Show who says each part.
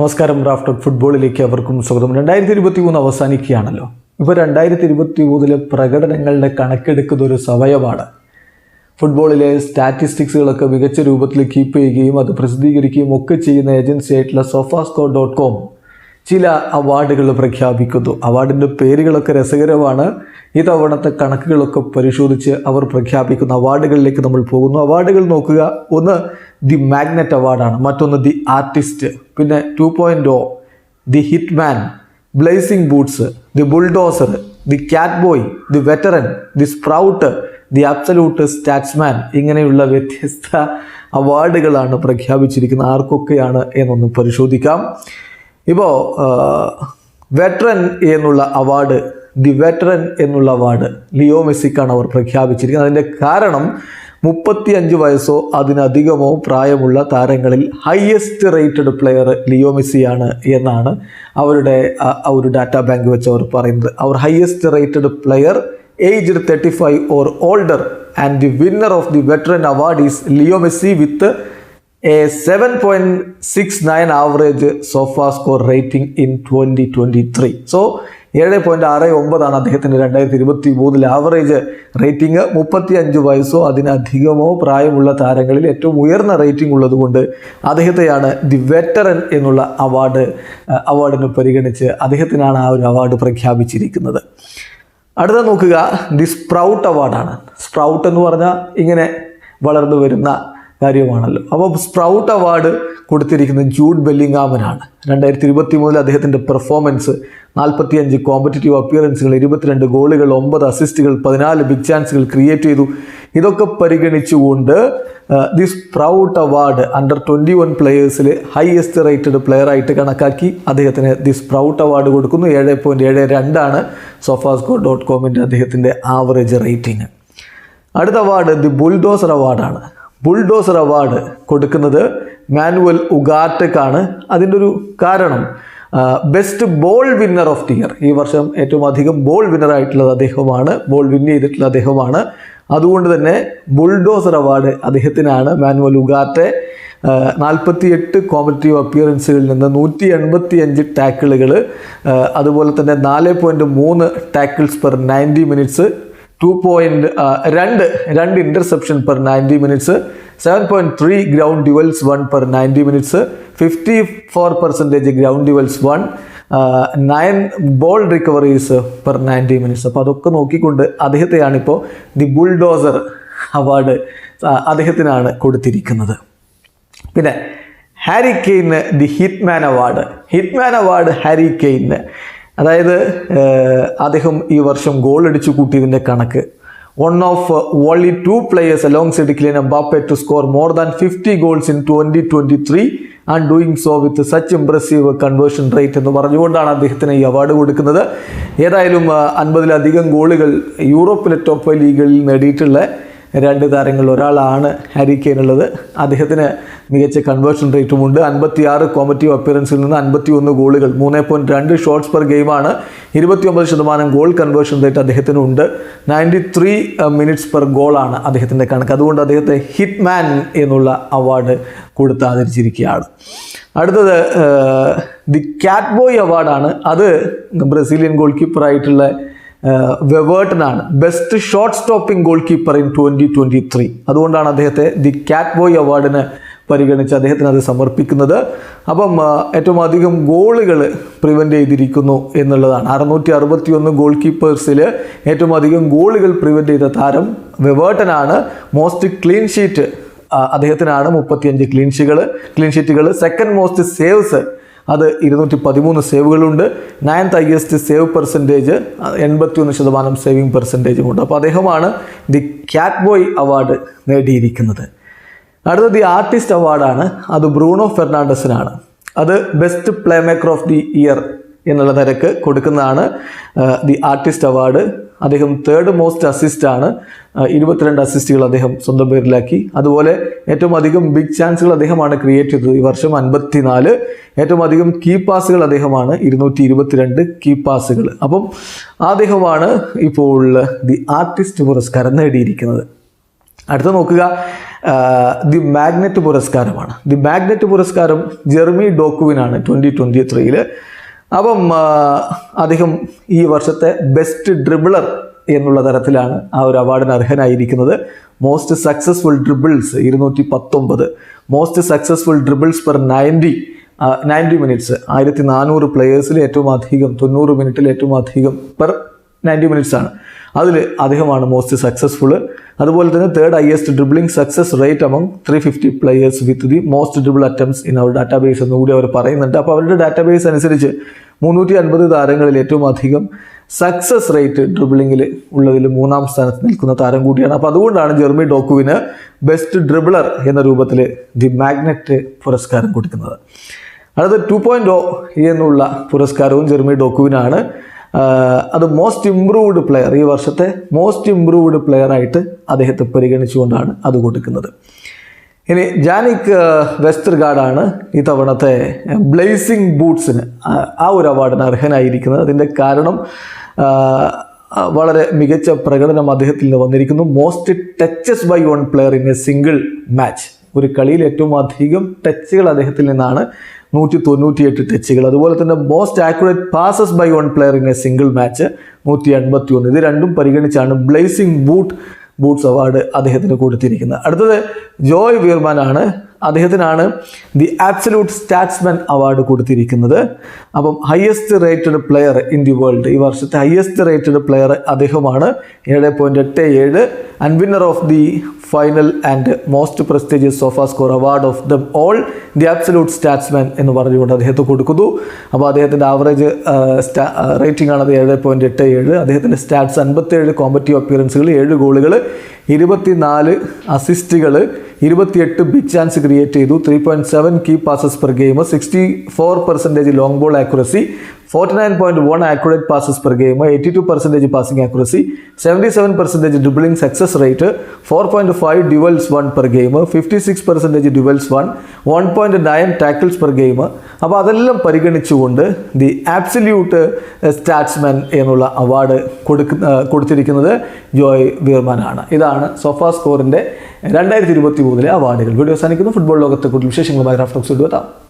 Speaker 1: നമസ്കാരം. റാഫ്റ്റർ ഫുട്ബോളിലേക്ക് അവർക്കും സ്വാഗതം. രണ്ടായിരത്തി ഇരുപത്തി മൂന്ന് അവസാനിക്കുകയാണല്ലോ. ഇപ്പോൾ രണ്ടായിരത്തി ഇരുപത്തി മൂന്നിലെ പ്രകടനങ്ങളുടെ കണക്കെടുക്കുന്ന ഒരു സമയമാണ്. ഫുട്ബോളിലെ സ്റ്റാറ്റിസ്റ്റിക്സുകളൊക്കെ മികച്ച രൂപത്തിൽ കീപ്പ് ചെയ്യുകയും അത് പ്രസിദ്ധീകരിക്കുകയും ഒക്കെ ചെയ്യുന്ന ഏജൻസി ആയിട്ടുള്ള സോഫാസ്കോ ഡോട്ട് കോം ചില അവാർഡുകൾ പ്രഖ്യാപിക്കുന്നു. അവാർഡിന്റെ പേരുകളൊക്കെ രസകരമാണ്. ഈ തവണത്തെ കണക്കുകളൊക്കെ പരിശോധിച്ച് അവർ പ്രഖ്യാപിക്കുന്ന അവാർഡുകളിലേക്ക് നമ്മൾ പോകുന്നു. അവാർഡുകൾ നോക്കുക. ഒന്ന് ദി മാഗ്നറ്റ് അവാർഡാണ്. മറ്റൊന്ന് ദി ആർട്ടിസ്റ്റ്. പിന്നെ two point O the hitman blazing boots the bulldozer the cat boy the veteran the sprout the absolute statsman. ഇങ്ങനെയുള്ള വ്യത്യസ്ത അവാർഡുകളാണ് പ്രഖ്യാപിച്ചിരിക്കുന്നത്. ആർക്കൊക്കെയാണ് എന്നൊന്ന് പരിശോധിക്കാം. ഇപ്പോൾ വെറ്ററൻ എന്നുള്ള അവാർഡ് ദി വെറ്ററൻ എന്നുള്ള അവാർഡ് ലിയോ മെസ്സിക്കാണ് അവർ പ്രഖ്യാപിച്ചിരിക്കുന്നത്. അതിന്റെ കാരണം മുപ്പത്തി അഞ്ച് വയസ്സോ അതിനധികമോ പ്രായമുള്ള താരങ്ങളിൽ ഹയസ്റ്റ് റേറ്റഡ് പ്ലെയർ ലിയോ മെസ്സിയാണ് എന്നാണ് അവരുടെ ഒരു ഡാറ്റാ ബാങ്ക് വെച്ച് അവർ പറയുന്നത്. അവർ highest rated player aged thirty five or older and the winner of the veteran award is Leo Messi with a seven point six nine average Sofascore rating in twenty twenty three so ഏഴ് point ആറ് ഒമ്പതാണ് അദ്ദേഹത്തിന്റെ രണ്ടായിരത്തി ഇരുപത്തി മൂന്നിലെ average rating മുപ്പത്തി അഞ്ച് വയസ്സോ അതിനധികമോ പ്രായമുള്ള താരങ്ങളിൽ ഏറ്റവും ഉയർന്ന റേറ്റിംഗ് ഉള്ളതുകൊണ്ട് അദ്ദേഹത്തെയാണ് ദി വെറ്ററൻ എന്നുള്ള അവാർഡ് അവാർഡിന് പരിഗണിച്ച് അദ്ദേഹത്തിനാണ് ആ ഒരു അവാർഡ് പ്രഖ്യാപിച്ചിരിക്കുന്നത്. അടുത്ത നോക്കുക ദി സ്പ്രൗട്ട് അവാർഡാണ് സ്പ്രൗട്ട് എന്ന് പറഞ്ഞാൽ ഇങ്ങനെ വളർന്നു വരുന്ന കാര്യമാണല്ലോ. അപ്പോൾ സ്പ്രൗട്ട് അവാർഡ് കൊടുത്തിരിക്കുന്നത് ജൂഡ് ബെല്ലിങ്ങാമനാണ് രണ്ടായിരത്തി ഇരുപത്തി മൂന്നിൽ അദ്ദേഹത്തിന്റെ പെർഫോമൻസ് നാൽപ്പത്തി അഞ്ച് കോമ്പറ്റേറ്റീവ് അപ്പിയറൻസുകൾ ഇരുപത്തിരണ്ട് ഗോളുകൾ ഒമ്പത് അസിസ്റ്റുകൾ പതിനാല് ബിഗ് ചാൻസുകൾ ക്രിയേറ്റ് ചെയ്തു. ഇതൊക്കെ പരിഗണിച്ചുകൊണ്ട് the sprout award under twenty one പ്ലെയേഴ്സിൽ highest rated player ആയിട്ട് കണക്കാക്കി അദ്ദേഹത്തിന് ദി സ്പ്രൗട്ട് അവാർഡ് കൊടുക്കുന്നു. ഏഴ് പോയിന്റ് ഏഴ് രണ്ടാണ് സൊഫാസ്കോ ഡോട്ട് കോമിന്റെ അദ്ദേഹത്തിന്റെ ആവറേജ് റേറ്റിംഗ്. അടുത്ത അവാർഡ് ദി ബുൾഡോസർ അവാർഡാണ്. ബുൾഡോസർ അവാർഡ് കൊടുക്കുന്നത് മാനുവൽ ഉഗാറ്റക്കാണ് അതിന്റെ ഒരു കാരണം best ball winner of the year ഈ വർഷം ഏറ്റവും അധികം ബോൾ വിന്നർ ആയിട്ടുള്ളത് അദ്ദേഹമാണ് ബോൾ വിൻ ചെയ്തിട്ടുള്ള അദ്ദേഹമാണ് അതുകൊണ്ട് തന്നെ ബുൾഡോസർ അവാർഡ് അദ്ദേഹത്തിനാണ് മാനുവൽ ഉഗാറ്റെ നാൽപ്പത്തി എട്ട് കോമ്പറ്റീവ് അപ്പിയറൻസുകളിൽ നിന്ന് നൂറ്റി എൺപത്തി അഞ്ച് ടാക്കിളുകൾ അതുപോലെ തന്നെ നാല് പോയിന്റ് മൂന്ന് tackles per ninety minutes two point രണ്ട് രണ്ട് interception per ninety minutes seven point three ground duels won per ninety minutes fifty four percentage ground duels won nine ball recoveries per ninety minutes അപ്പോൾ അതൊക്കെ നോക്കിക്കൊണ്ട് അദ്ദേഹത്തെയാണ് ഇപ്പോൾ the bulldozer award അദ്ദേഹത്തിനാണ് കൊടുത്തിരിക്കുന്നത്. പിന്നെ Harry Kane the hitman award. Hitman award Harry കെയിന് അതായത് അദ്ദേഹം ഈ വർഷം ഗോൾ അടിച്ചു കൂട്ടിയതിന്റെ കണക്ക്. One of only two players alongside Kylian Mbappe to score more than fifty goals in twenty twenty three and doing so with such impressive conversion rate എന്ന് പറഞ്ഞുകൊണ്ടാണ് അദ്ദേഹത്തിന് ഈ അവാർഡ് കൊടുക്കുന്നത്. ഏതായാലും അൻപതിലധികം ഗോളുകൾ യൂറോപ്പിലെ ടോപ്പ് ലീഗുകളിൽ നേടിയിട്ടുള്ള രണ്ട് താരങ്ങളിൽ ഒരാളാണ് ഹാരി കെയിൻ ഉള്ളത്. അദ്ദേഹത്തിന് മികച്ച കൺവേർഷൻ റേറ്റുമുണ്ട് അൻപത്തി ആറ് കോമ്പറ്റീവ് അപ്പിയറൻസിൽ നിന്ന് അൻപത്തി ഒന്ന് ഗോളുകൾ. മൂന്ന് പോയിന്റ് രണ്ട് ഷോട്ട്സ് പെർ ഗെയിമാണ് ഇരുപത്തി ഒമ്പത് ശതമാനം ഗോൾ കൺവേർഷൻ റേറ്റ് അദ്ദേഹത്തിനുണ്ട് നയന്റി ത്രീ മിനിറ്റ്സ് പെർ ഗോളാണ് അദ്ദേഹത്തിന്റെ കണക്ക്. അതുകൊണ്ട് അദ്ദേഹത്തെ ഹിറ്റ് മാൻ എന്നുള്ള അവാർഡ് കൊടുത്ത് ആദരിച്ചിരിക്കുകയാണ്. അടുത്തത് ദി ക്യാറ്റ് ബോയ് അവാർഡാണ് അത് ബ്രസീലിയൻ ഗോൾ കീപ്പറായിട്ടുള്ള വെവേർട്ടനാണ്. Best shot stopping goalkeeper in twenty twenty three അതുകൊണ്ടാണ് അദ്ദേഹത്തെ ദി ക്യാറ്റ് ബോയ് അവാർഡിന് പരിഗണിച്ച് അദ്ദേഹത്തിന് അത് സമർപ്പിക്കുന്നത്. അപ്പം ഏറ്റവും അധികം ഗോളുകൾ പ്രിവെന്റ് ചെയ്തിരിക്കുന്നു എന്നുള്ളതാണ്. അറുന്നൂറ്റി അറുപത്തി ഒന്ന് ഗോൾ കീപ്പേഴ്സിൽ ഏറ്റവും അധികം ഗോളുകൾ പ്രിവെന്റ് ചെയ്ത താരം വെവേർട്ടനാണ്. മോസ്റ്റ് ക്ലീൻ ഷീറ്റ് അദ്ദേഹത്തിനാണ് മുപ്പത്തിയഞ്ച് ക്ലീൻ ഷീറ്റുകൾ ക്ലീൻ ഷീറ്റുകൾ സെക്കൻഡ് മോസ്റ്റ് സേവ്സ് അത് ഇരുന്നൂറ്റി പതിമൂന്ന് സേവുകളുണ്ട്. നയൻത് ഹയസ്റ്റ് സേവ് പെർസെന്റേജ് എൺപത്തി ഒന്ന് ശതമാനം സേവിങ് പെർസെന്റേജും ഉണ്ട്. അപ്പോൾ അദ്ദേഹമാണ് ദി ക്യാറ്റ് ബോയ് അവാർഡ് നേടിയിരിക്കുന്നത്. അടുത്ത ദി ആർട്ടിസ്റ്റ് അവാർഡാണ്. അത് ബ്രൂണോ ഫെർണാണ്ടസിനാണ്. അത് best playmaker of the year എന്നുള്ള നിരക്ക് കൊടുക്കുന്നതാണ് ദി ആർട്ടിസ്റ്റ് അവാർഡ്. അദ്ദേഹം തേർഡ് മോസ്റ്റ് അസിസ്റ്റ് ആണ്. ഇരുപത്തിരണ്ട് അസിസ്റ്റുകൾ അദ്ദേഹം സ്വന്തം പേരിലാക്കി. അതുപോലെ ഏറ്റവും അധികം ബിഗ് ചാൻസുകൾ അദ്ദേഹമാണ് ക്രിയേറ്റ് ചെയ്തത്. ഈ വർഷം അൻപത്തിനാല്. ഏറ്റവും അധികം കീ പാസുകൾ അദ്ദേഹമാണ്. ഇരുന്നൂറ്റി ഇരുപത്തിരണ്ട് കീ പാസുകൾ അപ്പം അദ്ദേഹമാണ് ഇപ്പോൾ ദി ആർട്ടിസ്റ്റ് പുരസ്കാരം നേടിയിരിക്കുന്നത്. അടുത്ത നോക്കുക. ദി മാഗ്നറ്റ് പുരസ്കാരമാണ്. ദി മാഗ്നറ്റ് പുരസ്കാരം ജെർമി ഡോക്കുവിനാണ് ട്വന്റി ട്വന്റി ത്രീയിൽ അപ്പം അദ്ദേഹം ഈ വർഷത്തെ ബെസ്റ്റ് ഡ്രിബിളർ എന്നുള്ള തരത്തിലാണ് ആ ഒരു അവാർഡിന് അർഹനായിരിക്കുന്നത്. മോസ്റ്റ് സക്സസ്ഫുൾ ഡ്രിബിൾസ് ഇരുന്നൂറ്റി പത്തൊമ്പത് most successful dribbles per ninety ninety minutes ആയിരത്തി നാനൂറ് പ്ലെയേഴ്സിൽ ഏറ്റവും അധികം തൊണ്ണൂറ് മിനിറ്റിൽ ഏറ്റവും അധികം പെർ നയന്റി മിനിറ്റ്സ് ആണ്. അതിൽ അദ്ദേഹമാണ് മോസ്റ്റ് സക്സസ്ഫുൾ അതുപോലെ തന്നെ third highest dribbling success rate among three fifty players with the most dribble attempts in our database എന്നുകൂടി അവർ പറയുന്നുണ്ട്. അപ്പോൾ അവരുടെ ഡാറ്റാബേസ് അനുസരിച്ച് മുന്നൂറ്റി അൻപത് താരങ്ങളിൽ ഏറ്റവും അധികം സക്സസ് റേറ്റ് ഡ്രിബിളിങ്ങിൽ ഉള്ളതിൽ മൂന്നാം സ്ഥാനത്ത് നിൽക്കുന്ന താരം കൂടിയാണ്. അപ്പോൾ അതുകൊണ്ടാണ് ജെർമി ഡോക്കുവിന് ബെസ്റ്റ് ഡ്രിബിളർ എന്ന രൂപത്തിൽ ദി മാഗ്നറ്റ് പുരസ്കാരം കൊടുക്കുന്നത്. അടുത്ത ടു പോയിന്റ് ഒ എന്നുള്ള പുരസ്കാരവും ജെർമി ഡോക്കുവിനാണ്. അത് മോസ്റ്റ് ഇംപ്രൂവ്ഡ് പ്ലെയർ ഈ വർഷത്തെ മോസ്റ്റ് ഇംപ്രൂവ്ഡ് പ്ലെയർ ആയിട്ട് അദ്ദേഹത്തെ പരിഗണിച്ചുകൊണ്ടാണ് അത് കൊടുക്കുന്നത്. ഇനി ജാനിക് വെസ്റ്റർഗാർഡാണ് ഈ തവണത്തെ ബ്ലേസിംഗ് ബൂട്ട്സിന് ആ- ഒരു അവാർഡിന് അർഹനായിരിക്കുന്നത്. അതിന്റെ കാരണം വളരെ മികച്ച പ്രകടനം അദ്ദേഹത്തിൽ നിന്ന് വന്നിരിക്കുന്നു. Most touches by one player in a single match ഒരു കളിയിൽ ഏറ്റവും അധികം ടച്ചുകൾ അദ്ദേഹത്തിൽ നിന്നാണ് നൂറ്റി തൊണ്ണൂറ്റിയെട്ട് ടച്ചുകൾ അതുപോലെ തന്നെ most accurate passes by one player in a single match നൂറ്റി എൺപത്തി ഒന്ന് ഇത് രണ്ടും പരിഗണിച്ചാണ് ബ്ലേസിംഗ് ബൂട്ട് ബൂട്ട്സ് അവാർഡ് അദ്ദേഹത്തിന് കൊടുത്തിരിക്കുന്നത്. അടുത്തത് ജോയ് വീർമാൻ ആണ് അദ്ദേഹത്തിനാണ് ദി ആബ്സലൂട്ട് സ്റ്റാറ്റ്സ്മാൻ അവാർഡ് കൊടുത്തിരിക്കുന്നത്. അപ്പം highest rated player in the world ഈ വർഷത്തെ ഹയസ്റ്റ് റേറ്റഡ് പ്ലെയർ അദ്ദേഹമാണ് ഏഴ് പോയിന്റ് എട്ട് ഏഴ്. And winner of the final and most prestigious Sofascore award of them all the absolute statsman എന്ന് പറഞ്ഞുകൊണ്ട് അദ്ദേഹത്തെ കൊടുക്കുന്നു. അപ്പോൾ അദ്ദേഹത്തിന്റെ ആവറേജ് സ്റ്റാ റേറ്റിംഗ് ആണത് ഏഴ് പോയിന്റ് എട്ട് ഏഴ്. അദ്ദേഹത്തിന്റെ സ്റ്റാറ്റ്സ് അൻപത്തേഴ് കോമ്പറ്റീവ് അപ്പിയറൻസുകൾ ഏഴ് ഗോളുകൾ ഇരുപത്തിനാല് അസിസ്റ്റുകൾ ഇരുപത്തിയെട്ട് ബിഗ് ചാൻസ് ക്രിയേറ്റ് ചെയ്തു. Three point seven key passes per game sixty four percentage long ball accuracy forty nine point one accurate passes per game eighty two percentage passing accuracy seventy seven percentage dribbling success rate four point five duels won per game fifty six percentage duels won one point nine tackles per game അപ്പോൾ അതെല്ലാം പരിഗണിച്ചുകൊണ്ട് the absolute സ്റ്റാറ്റ്സ്മാൻ എന്നുള്ള award കൊടുക്കുന്ന കൊടുത്തിരിക്കുന്നത് ജോയ് വീർമാനാണ്. ഇതാണ് sofa സ്കോറിന്റെ രണ്ടായിരത്തി ഇരുപത്തി മൂന്നിലെ അവാർഡുകൾ. വീഡിയോ അവസാനിക്കുന്നു. ഫുട്ബോൾ ലോകത്തെ കൂടുതൽ വിശേഷങ്ങളുമായി റാഫ്റ്റോക്സ് എത്താം.